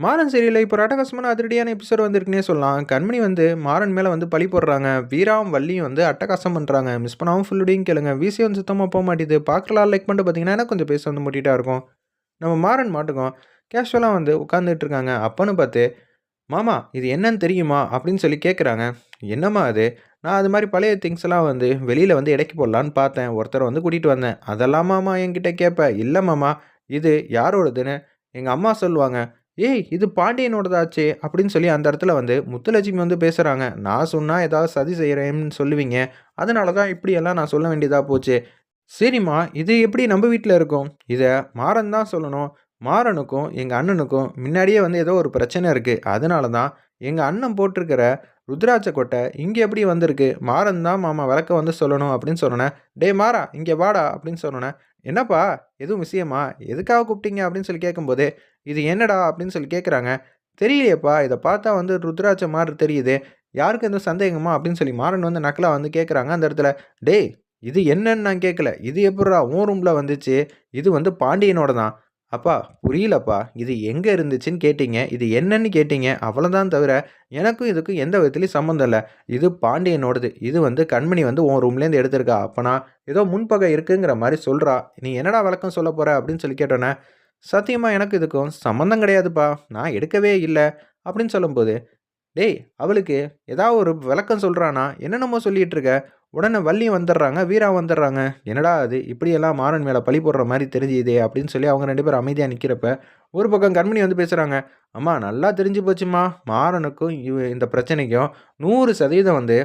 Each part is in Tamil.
மாறன் சீரியலில் இப்போ அட்டகாசமான அதிரடியான எபிசோட் வந்திருக்குன்னே சொல்லலாம். கண்மணி வந்து மாறன் மேலே வந்து பழி போடுறாங்க. வீராவும் வள்ளியும் வந்து அட்டகாசம் பண்ணுறாங்க மிஸ் பண்ணாமல் ஃபுல்லுடையும் கேளுங்க. விசி வந்து சுத்தமாக போக மாட்டேது. பார்க்கலாம் லைக் பண்ணிட்டு பார்த்தீங்கன்னா எனக்கு கொஞ்சம் பேச வந்து முட்டிட்டா இருக்கும். நம்ம மாறன் மாட்டுக்கும் கேஷுவலாக வந்து உட்காந்துட்டு இருக்காங்க. அப்போன்னு பார்த்து மாமா இது என்னன்னு தெரியுமா? அப்படின்னு சொல்லி கேட்குறாங்க என்னம்மா அது? நான் அது மாதிரி பழைய திங்ஸ் எல்லாம் வந்து வெளியில் வந்து இடைக்கு போடலான்னு பார்த்தேன். ஒருத்தரை வந்து கூட்டிகிட்டு வந்தேன். அதெல்லாம் மாமா என்கிட்ட கேட்பேன் இல்லை மாமா இது யாரோடதுன்னு எங்கள் அம்மா சொல்லுவாங்க. ஏய் இது பாண்டியனோடதாச்சே அப்படின்னு சொல்லி அந்த இடத்துல வந்து முத்துலட்சுமி வந்து பேசுகிறாங்க நான் சொன்னால் ஏதாவது சதி செய்கிறேன்னு சொல்லுவீங்க. அதனால தான் இப்படியெல்லாம் நான் சொல்ல வேண்டியதாக போச்சு. சரிம்மா இது எப்படி நம்ம வீட்டில் இருக்கும்? இதை மாறன் தான் சொல்லணும். மாறனுக்கும் எங்கள் அண்ணனுக்கும் முன்னாடியே வந்து ஏதோ ஒரு பிரச்சனை இருக்குது அதனால தான் எங்கள் அண்ணன் போட்டிருக்கிற ருத்ராட்ச கொட்டை இங்கே எப்படி வந்திருக்கு? மாறன் தான் மாமா விளக்க வந்து சொல்லணும் அப்படின்னு சொன்னேன் டே மாறா இங்கே வாடா அப்படின்னு சொன்னேன் என்னப்பா? எதுவும் விஷயமா? எதுக்காக கூப்பிட்டீங்க? அப்படின்னு சொல்லி கேட்கும்போது இது என்னடா? அப்படின்னு சொல்லி கேட்குறாங்க. தெரியலையேப்பா. இதை பார்த்தா வந்து ருத்ராட்ச மாதிரி தெரியுது. யாருக்கு எதுவும் சந்தேகமா? அப்படின்னு சொல்லி மாறன் வந்து நக்கலாக வந்து கேட்குறாங்க அந்த இடத்துல. டேய் இது என்னன்னு நான் கேட்கல. இது எப்படா உன் ரூமில் வந்துச்சு. இது வந்து பாண்டியனோட தான் அப்பா புரியலப்பா. இது எங்கே இருந்துச்சுன்னு கேட்டீங்க. இது என்னன்னு கேட்டீங்க. அவ்வளோதான் தவிர எனக்கும் இதுக்கும் எந்த விதத்துலையும் சம்மந்தம் இல்லை. இது பாண்டியனோடது. இது வந்து கண்மணி வந்து உன் ரூம்லேருந்து எடுத்திருக்கா. அப்போனா ஏதோ முன்பகை இருக்குங்கிற மாதிரி சொல்கிறா நீ என்னடா விளக்கம் சொல்ல போகிற அப்படின்னு சொல்லி கேட்டோன்னே சத்தியமாக எனக்கு இதுக்கும் சம்மந்தம் கிடையாதுப்பா. நான் எடுக்கவே இல்லை. அப்படின்னு சொல்லும்போது டேய் அவளுக்கு ஏதாவது ஒரு விளக்கம் சொல்கிறானா என்னென்னமோ சொல்லிகிட்டு இருக்க. உடனே வள்ளி வந்துடுறாங்க வீரா வந்துடுறாங்க. என்னடா அது? இப்படியெல்லாம் மாறன் மேலே பழி போடுற மாதிரி தெரிஞ்சுதே அப்படின்னு சொல்லி அவங்க ரெண்டு பேரும் அமைதியாக நிற்கிறப்ப ஒரு பக்கம் கண்மணி வந்து பேசுகிறாங்க அம்மா நல்லா தெரிஞ்சு போச்சுமா மாறனுக்கும் இவ இந்த பிரச்சனைக்கும் நூறு சதவீதம் வந்து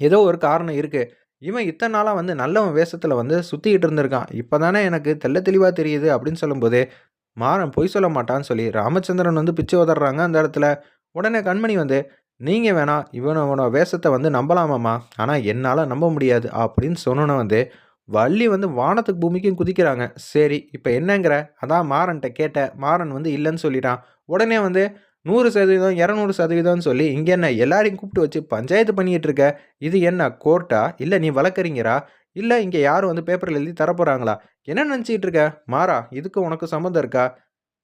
ஏதோ ஒரு காரணம் இருக்குது இவன் இத்தனை நாளாக வந்து நல்லவன் வேஷத்தில் வந்து சுற்றிக்கிட்டு இருந்திருக்கான். இப்போ தானே எனக்கு தெல்ல தெளிவாக தெரியுது அப்படின்னு சொல்லும்போது மாறன் பொய் சொல்ல மாட்டான்னு சொல்லி ராமச்சந்திரன் வந்து பிச்சு உதறாங்க அந்த இடத்துல. உடனே கண்மணி வந்து நீங்கள் வேணா இவனோட வேஷத்தை வந்து நம்பலாமாம்மா? ஆனால் என்னால் நம்ப முடியாது அப்படின்னு சொன்னோன்னே வந்து வள்ளி வந்து வானத்துக்கு பூமிக்கும் குதிக்கிறாங்க. சரி இப்போ என்னங்கிற? அதான் மாறன்ட்ட கேட்ட மாறன் வந்து இல்லைன்னு சொல்லிட்டான். உடனே வந்து நூறு சதவீதம் இரநூறு சதவீதம்னு சொல்லி இங்கே என்ன எல்லாரையும் கூப்பிட்டு வச்சு பஞ்சாயத்து பண்ணிகிட்டு இருக்க? இது என்ன கோர்ட்டா? இல்லை நீ வழக்கறிஞரா? இல்லை இங்கே யாரும் வந்து பேப்பரில் எழுதி தரப்போகிறாங்களா என்ன நினச்சிக்கிட்டு இருக்க? மாறா இதுக்கு உனக்கு சம்மந்தம் இருக்கா?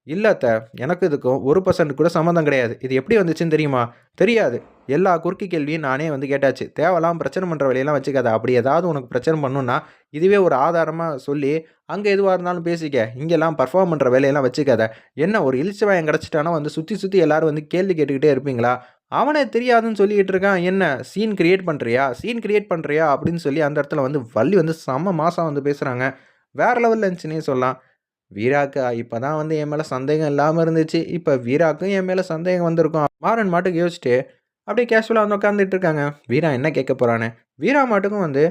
இல்லாத்த எனக்கு இதுக்கும் ஒரு பர்சன்ட் கூட சம்மந்தம் கிடையாது. இது எப்படி வந்துச்சுன்னு தெரியுமா? தெரியாது. எல்லா குறுக்கு கேள்வியும் நானே வந்து கேட்டாச்சு. தேவையெல்லாம் பிரச்சனை பண்ணுற வேலையெல்லாம் வச்சுக்காத. அப்படி ஏதாவது உனக்கு பிரச்சனை பண்ணுன்னா இதுவே ஒரு ஆதாரமாக சொல்லி அங்கே எதுவாக இருந்தாலும் பேசிக்க. இங்கெல்லாம் பர்ஃபார்ம் பண்ணுற வேலையெல்லாம் வச்சுக்காத. என்ன ஒரு இழிச்சவாயம் கிடச்சிட்டானா வந்து சுற்றி சுற்றி எல்லாரும் வந்து கேள்வி கேட்டுக்கிட்டே இருப்பீங்களா? அவனே தெரியாதுன்னு சொல்லிக்கிட்டு இருக்கான். என்ன சீன் கிரியேட் பண்ணுறியா சீன் கிரியேட் பண்ணுறியா அப்படின்னு சொல்லி அந்த இடத்துல வந்து வள்ளி வந்து செம்ம மாதம் வந்து பேசுகிறாங்க வேறு லெவலில் இருந்துச்சுன்னே சொல்லலாம். வீராக்கு இப்போ தான் வந்து என் மேலே சந்தேகம் இல்லாமல் இருந்துச்சு. இப்போ வீராக்கும் என் மேலே சந்தேகம் வந்திருக்கும். மாறன் மாட்டுக்கு யோசிச்சுட்டு அப்படியே கேஷுவலாக வந்து உட்காந்துட்டு இருக்காங்க. வீரா என்ன கேட்க போகிறான்னு வீரா மாட்டுக்கும் வந்து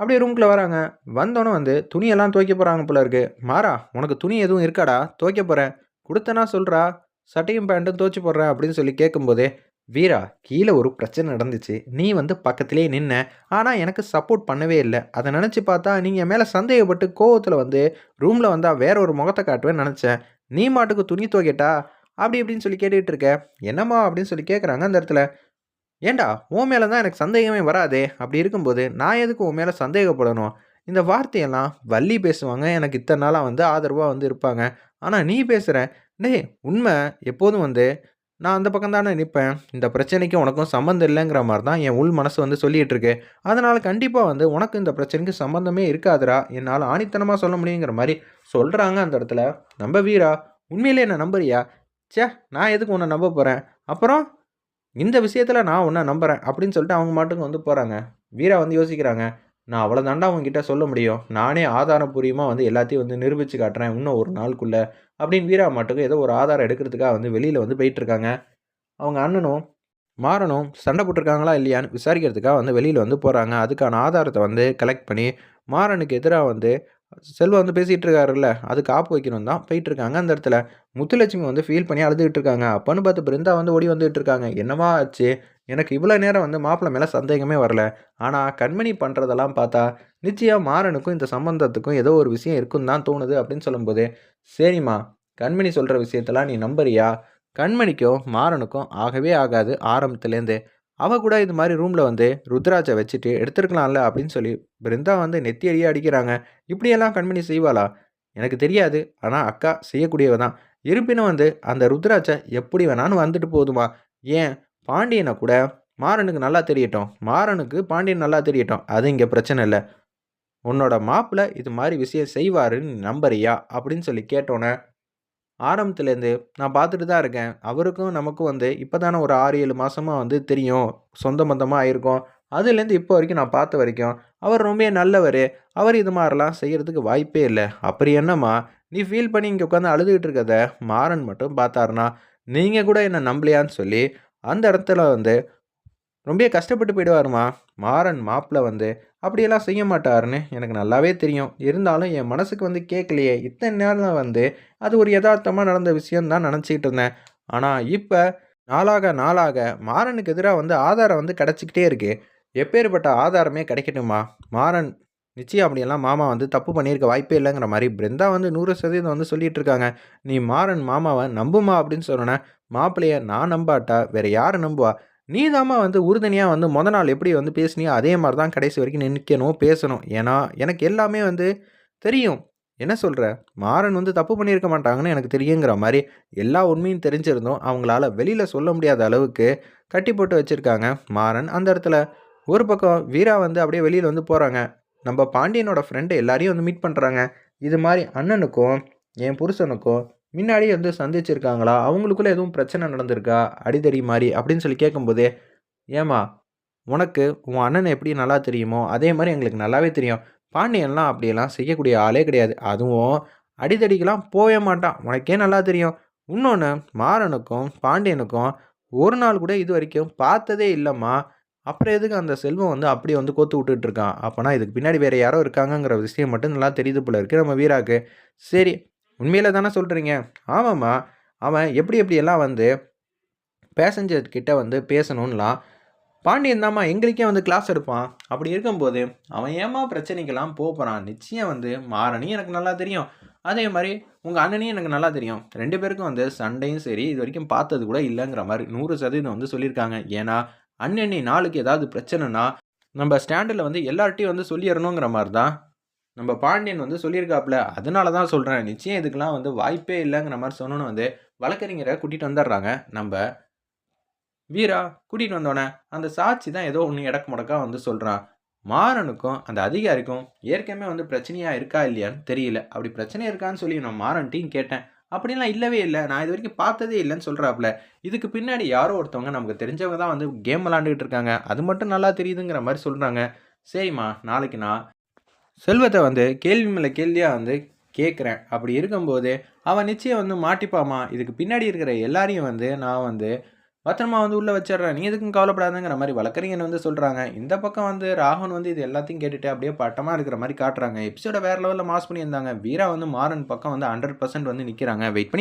அப்படியே ரூம்குள்ளே வராங்க. வந்தோன்னே வந்து துணியெல்லாம் துவைக்க போகிறாங்க போல இருக்கு. மாறா உனக்கு துணி எதுவும் இருக்காடா? துவைக்க போகிறேன் கொடுத்தனா சொல்கிறா சட்டையும் பேண்ட்டும் துவைச்சி போடுறேன் அப்படின்னு சொல்லி கேட்கும்போதே வீரா கீழே ஒரு பிரச்சனை நடந்துச்சு. நீ வந்து பக்கத்திலே நின்ன. ஆனால் எனக்கு சப்போர்ட் பண்ணவே இல்லை. அதை நினச்சி பார்த்தா நீங்கள் மேலே சந்தேகப்பட்டு கோவத்தில் வந்து ரூமில் வந்தால் வேற ஒரு முகத்தை காட்டுவேன்னு நினச்சேன். நீ மாட்டுக்கு துணி துவைக்கட்டா? அப்படி இப்படின்னு சொல்லி கேட்டுக்கிட்டு இருக்க. என்னம்மா அப்படின்னு சொல்லி கேட்குறாங்க அந்த இடத்துல. ஏண்டா உன் மேலே தான் எனக்கு சந்தேகமே வராதே? அப்படி இருக்கும்போது நான் எதுக்கு உன் மேலே சந்தேகப்படணும்? இந்த வார்த்தையெல்லாம் வள்ளி பேசுவாங்க. எனக்கு இத்தனை நாளாக வந்து ஆதரவாக வந்து இருப்பாங்க. ஆனால் நீ பேசுகிற டேய் உண்மை எப்போதும் வந்து நான் அந்த பக்கம் தானே நிற்பேன். இந்த பிரச்சனைக்கு உனக்கும் சம்மந்தம் இல்லைங்கிற மாதிரி தான் என் உள் மனசு வந்து சொல்லிகிட்டு இருக்கு. அதனால் கண்டிப்பாக வந்து உனக்கு இந்த பிரச்சனைக்கு சம்மந்தமே இருக்காதுரா என்னால் ஆணித்தனமாக சொல்ல முடியுங்கிற மாதிரி சொல்கிறாங்க அந்த இடத்துல. நம்ப வீரா? உண்மையிலே என்ன நம்புறியா? சே நான் எதுக்கு உன்னை நம்ப போகிறேன் அப்புறம் இந்த விஷயத்தில் நான் உன்னை நம்புகிறேன் அப்படின்னு சொல்லிட்டு அவங்க மாட்டுக்கு வந்து போகிறாங்க வீரா வந்து யோசிக்கிறாங்க. நான் அவ்வளோ தாண்டா உங்ககிட்ட சொல்ல முடியும். நானே ஆதாரபூர்வமாக வந்து எல்லாத்தையும் வந்து நிரூபித்து காட்டுறேன். இன்னும் ஒரு நாளுக்குள்ளே அப்படின்னு வீரா மாட்டுக்கு ஏதோ ஒரு ஆதாரம் எடுக்கிறதுக்காக வந்து வெளியில் வந்து போயிட்டுருக்காங்க. அவங்க அண்ணனும் மாறனும் சண்டை போட்டிருக்காங்களா இல்லையான்னு விசாரிக்கிறதுக்காக வந்து வெளியில் வந்து போகிறாங்க அதுக்கான ஆதாரத்தை வந்து கலெக்ட் பண்ணி மாறனுக்கு எதிராக வந்து செல்வம் வந்து பேசிகிட்டு இருக்காருல்ல அதுக்கு ஆப்பு வைக்கணும் தான். போயிட்டு இருக்காங்க அந்த இடத்துல. முத்துலட்சுமி வந்து ஃபீல் பண்ணி அழுதுகிட்டு இருக்காங்க அப்பன்னு பார்த்து பிருந்தா வந்து ஓடி வந்துகிட்டு இருக்காங்க என்னவா ஆச்சு? எனக்கு இவ்வளோ நேரம் வந்து மாப்பிள்ளை மேலே சந்தேகமே வரல. ஆனால் கண்மணி பண்ணுறதெல்லாம் பார்த்தா நிச்சயம் மாறனுக்கும் இந்த சம்பந்தத்துக்கும் ஏதோ ஒரு விஷயம் இருக்குன்னு தான் தோணுது அப்படின்னு சொல்லும்போது சரிம்மா கண்மணி சொல்கிற விஷயத்தெல்லாம் நீ நம்புறியா? கண்மணிக்கும் மாறனுக்கும் ஆகவே ஆகாது ஆரம்பத்துலேருந்து. அவள் கூட இது மாதிரி ரூமில் வந்து ருத்ராஜை வச்சுட்டு எடுத்துருக்கலாம்ல அப்படின்னு சொல்லி பிருந்தா வந்து நெத்தியடியே அடிக்கிறாங்க. இப்படியெல்லாம் கண்மணி செய்வாளா? எனக்கு தெரியாது. ஆனால் அக்கா செய்யக்கூடியவ தான் இருப்பினும் வந்து அந்த ருத்ராட்சை எப்படி வேணாலும் வந்துட்டு போதுமா? ஏன்? பாண்டியனை கூட மாறனுக்கு நல்லா தெரியட்டும். மாறனுக்கு பாண்டியன் நல்லா தெரியட்டும். அது இங்கே பிரச்சனை இல்லை. உன்னோட மாப்பிள்ள இது மாதிரி விஷயம் செய்வாருன்னு நம்புறியா? அப்படின்னு சொல்லி கேட்டோன்னே ஆரம்பத்துலேருந்து நான் பார்த்துட்டு தான் இருக்கேன். அவருக்கும் நமக்கும் வந்து இப்போ தானே ஒரு ஆறு ஏழு மாதமாக வந்து தெரியும். சொந்த பந்தமாக ஆயிருக்கோம். அதுலேருந்து இப்போ வரைக்கும் நான் பார்த்த வரைக்கும் அவர் ரொம்ப நல்லவர். அவர் இது மாதிரிலாம் செய்கிறதுக்கு வாய்ப்பே இல்லை. அப்படி என்னம்மா? நீ ஃபீல் பண்ணி இங்கே உட்காந்து அழுதுகிட்டு இருக்கத மாறன் மட்டும் பார்த்தாருனா நீங்கள் கூட என்னை நம்பலையான்னு சொல்லி அந்த இடத்துல வந்து ரொம்ப கஷ்டப்பட்டு போயிடுவாருமா? மாறன் மாப்பிள்ள வந்து அப்படியெல்லாம் செய்ய மாட்டாருன்னு எனக்கு நல்லாவே தெரியும். இருந்தாலும் என் மனசுக்கு வந்து கேட்கலையே. இத்தனை நேரம் வந்து அது ஒரு யதார்த்தமாக நடந்த விஷயம் தான் நினச்சிக்கிட்டு இருந்தேன். ஆனால் இப்போ நாளாக நாளாக மாறனுக்கு எதிராக வந்து ஆதாரம் வந்து கிடச்சிக்கிட்டே இருக்கு. எப்பேற்பட்ட ஆதாரமே கிடைக்கட்டுமா மாறன் நிச்சயம் அப்படியெல்லாம் மாமா வந்து தப்பு பண்ணியிருக்க வாய்ப்பே இல்லைங்கிற மாதிரி பிருந்தா வந்து நூறு சதவீதம் வந்து சொல்லிட்டு இருக்காங்க. நீ மாறன் மாமாவை நம்புமா அப்படின்னு சொன்னேன் மாப்பிள்ளைய நான் நம்பாட்டா? வேற யாரை நம்புவா? நீதாம்மா வந்து உறுதுணையாக வந்து மொதல் நாள் எப்படி வந்து பேசுனியோ அதே மாதிரி தான் கடைசி வரைக்கும் நிற்கணும் பேசணும். ஏன்னா எனக்கு எல்லாமே வந்து தெரியும். என்ன சொல்கிற மாறன் வந்து தப்பு பண்ணியிருக்க மாட்டாங்கன்னு எனக்கு தெரியுங்கிற மாதிரி எல்லா உண்மையும் தெரிஞ்சிருந்தோம் அவங்களால வெளியில் சொல்ல முடியாத அளவுக்கு கட்டி போட்டு வச்சுருக்காங்க மாறன். அந்த இடத்துல ஒரு பக்கம் வீரா வந்து அப்படியே வெளியில் வந்து போகிறாங்க நம்ம பாண்டியனோட ஃப்ரெண்டு எல்லாரையும் வந்து மீட் பண்ணுறாங்க இது மாதிரி அண்ணனுக்கும் என் புருஷனுக்கும் முன்னாடி வந்து சந்திச்சிருக்காங்களா? அவங்களுக்குள்ளே எதுவும் பிரச்சனை நடந்திருக்கா? அடிதடி மாதிரி அப்படின்னு சொல்லி கேட்கும்போதே ஏமா உனக்கு உன் அண்ணன் எப்படி நல்லா தெரியுமோ அதே மாதிரி எங்களுக்கு நல்லாவே தெரியும். பாண்டியன்லாம் அப்படியெல்லாம் செய்யக்கூடிய ஆளே கிடையாது. அதுவும் அடிதடிக்கெலாம் போவே மாட்டான். உனக்கே நல்லா தெரியும். இன்னொன்று மாறனுக்கும் பாண்டியனுக்கும் ஒரு நாள் கூட இது வரைக்கும் பார்த்ததே இல்லைம்மா. அப்புறம் எதுக்கு அந்த செல்வம் வந்து அப்படியே வந்து கோத்து விட்டுட்டு இருக்கான்? அப்போனா இதுக்கு பின்னாடி வேறு யாரோ இருக்காங்கங்கிற விஷயம் மட்டும் நல்லா தெரியுது போல இருக்குது நம்ம வீராக்கு. சரி உண்மையில் தானே சொல்கிறீங்க ஆமாம்மா. அவன் எப்படி எப்படியெல்லாம் வந்து பேசஞ்சர் கிட்ட வந்து பேசணும்லாம் பாண்டியன் தாம்மா எங்களுக்கே வந்து கிளாஸ் எடுப்பான். அப்படி இருக்கும்போது அவன் ஏமா பிரச்சனைக்கெல்லாம் போகிறான் நிச்சயம் வந்து மாறனையும் எனக்கு நல்லா தெரியும். அதே மாதிரி உங்கள் அண்ணனையும் எனக்கு நல்லா தெரியும். ரெண்டு பேருக்கும் வந்து சண்டையும் சரி இது வரைக்கும் பார்த்தது கூட இல்லைங்கிற மாதிரி நூறு சதவீதம் வந்து சொல்லியிருக்காங்க. ஏன்னா அன்னன்னி நாளுக்கு ஏதாவது பிரச்சனைனா நம்ம ஸ்டாண்டில் வந்து எல்லார்ட்டையும் வந்து சொல்லிடணுங்கிற மாதிரி தான் நம்ம பாண்டியன் வந்து சொல்லியிருக்காப்புல அதனால தான் சொல்கிறேன் நிச்சயம் இதுக்கெலாம் வந்து வாய்ப்பே இல்லைங்கிற மாதிரி சொன்னோன்னு வந்து வழக்கறிஞரை கூட்டிகிட்டு வந்துடுறாங்க. நம்ம வீரா கூட்டிகிட்டு வந்தோடனே அந்த சாட்சி தான் ஏதோ ஒன்று இடக்கு முடக்கா வந்து சொல்கிறான் மாறனுக்கும் அந்த அதிகாரிக்கும் ஏற்கனவே வந்து பிரச்சனையாக இருக்கா இல்லையான்னு தெரியல. அப்படி பிரச்சனை இருக்கான்னு சொல்லி நான் மாறன்ட்டையும் கேட்டேன். அப்படிலாம் இல்லவே இல்லை. நான் இது வரைக்கும் பார்த்ததே இல்லைன்னு சொல்கிறாப்புல இதுக்கு பின்னாடி யாரோ ஒருத்தவங்க நமக்கு தெரிஞ்சவங்க தான் வந்து கேம் விளாண்டுக்கிட்டு இருக்காங்க. அது மட்டும் நல்லா தெரியுதுங்கிற மாதிரி சொல்கிறாங்க சரிம்மா நாளைக்கு நான் செல்வத்தை வந்து கேள்வி மேலே கேள்வியாக வந்து கேட்குறேன் அப்படி இருக்கும்போது அவன் நிச்சயம் வந்து மாட்டிப்பாமா? இதுக்கு பின்னாடி இருக்கிற எல்லாரையும் வந்து நான் வந்து பத்திரமா வந்து உள்ளே வச்சிடுறேன். நீ எதுக்கும் கவலைப்படாதுங்கிற மாதிரி வழக்கறிஞர் வந்து சொல்கிறாங்க இந்த பக்கம் வந்து ராகுன் வந்து இது எல்லாத்தையும் கேட்டுட்டு அப்படியே பட்டமாக இருக்கிற மாதிரி காட்டுறாங்க. எபிசோட வேறு லெவலில் மாஸ் பண்ணியிருந்தாங்க. வீரா வந்து மாறன் பக்கம் வந்து ஹண்ட்ரட் பர்சன்ட் வந்து நிற்கிறாங்க வெயிட் பண்ணி